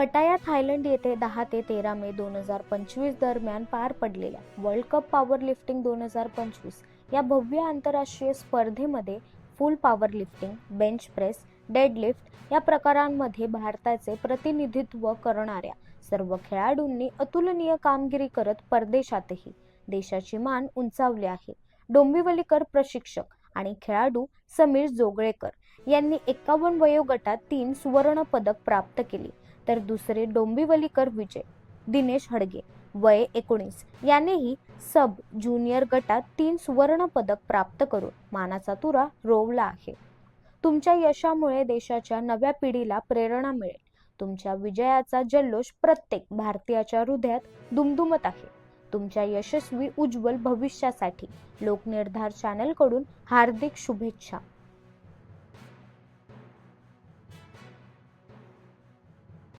पटाया थायलंड येथे दहा ते तेरा मे दोन हजार पंचवीस दरम्यान पार पडलेल्या वर्ल्ड कप पॉवर लिफ्टिंग दोन हजार पंचवीस या भव्य आंतरराष्ट्रीय स्पर्धेमध्ये full power lifting bench press deadlift या प्रकारांमध्ये भारताचे प्रतिनिधित्व करणाऱ्या सर्व खेळाडूंनी अतुलनीय कामगिरी करत परदेशातही देशाची मान उंचावली आहे. डोंबिवलीकर प्रशिक्षक आणि खेळाडू समीर जोगळेकर यांनी एकावन्न वयोगटात तीन सुवर्ण पदक प्राप्त केली. तर दुसरे डोंबिवलीकर विजय दिनेश हडगे वय एकोणीस यानेही सब ज्युनियर गटात तीन सुवर्ण पदक प्राप्त करून मानाचा तुरा रोवला आहे. तुमच्या यशामुळे देशाच्या नव्या पिढीला प्रेरणा मिळेल. तुमच्या विजयाचा जल्लोष प्रत्येक भारतीयाच्या हृदयात दुमदुमत आहे. तुमच्या यशस्वी उज्ज्वल भविष्यासाठी लोकनिर्धार चॅनलकडून हार्दिक शुभेच्छा.